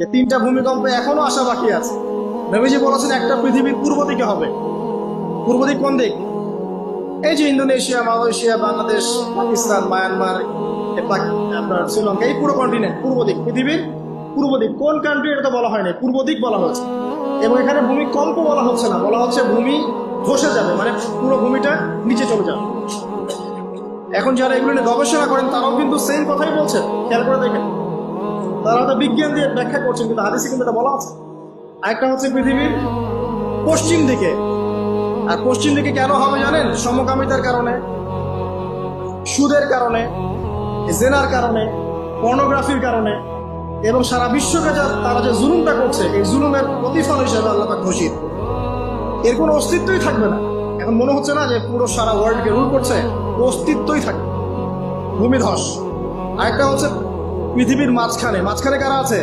এই তিনটা ভূমিকম্প এখনও আসা বাকি আছে। নবীজি বলেছেন, একটা পৃথিবীর পূর্ব দিকে হবে। পূর্ব দিক কোন দিক? এই যে Indonesia, Malaysia, Bangladesh, Pakistan, Myanmar আপনার শ্রীলঙ্কা, এই পুরো কন্টিনেন্ট পূর্ব দিক। পৃথিবীর পূর্ব দিক। কোন কান্ট্রি এটা তো বলা হয়নি? পূর্ব দিক বলা হয়েছে। এবং এখানে ভূমিকম্প বলা হচ্ছে না। বলা হচ্ছে ভূমি ধসে যাবে মানে পুরো ভূমিটা নিচে চলে যাবে। এখন যারা এগুলো নিয়ে গবেষণা করেন, তারাও কিন্তু সেম কথাই বলছেন। খেয়াল করে দেখেন। তারা তো বিজ্ঞান দিয়ে ব্যাখ্যা করছেন, কিন্তু হাদিসে কিন্তু এটা বলা আছে। আরেকটা হচ্ছে পৃথিবীর পশ্চিম দিকে। আর পশ্চিম দিকে কেন হবে জানেন? সমকামিতার কারণে, সুদের কারণে, জেনার কারণে, পর্নোগ্রাফির কারণে, এবং সারা বিশ্বকে যা তারা যে জুলুমটা করছে, এই জুলুমের প্রতিফল হিসেবে আল্লাহ ঘোষিত। এর কোনো অস্তিত্বই থাকবে না। এখন মনে হচ্ছে না যে পুরো সারা ওয়ার্ল্ডকে রুল করছে, অস্তিত্বই থাকবে। ভূমিধস। আরেকটা হচ্ছে পৃথিবীর মাঝখানে। মাঝখানে কারা আছে?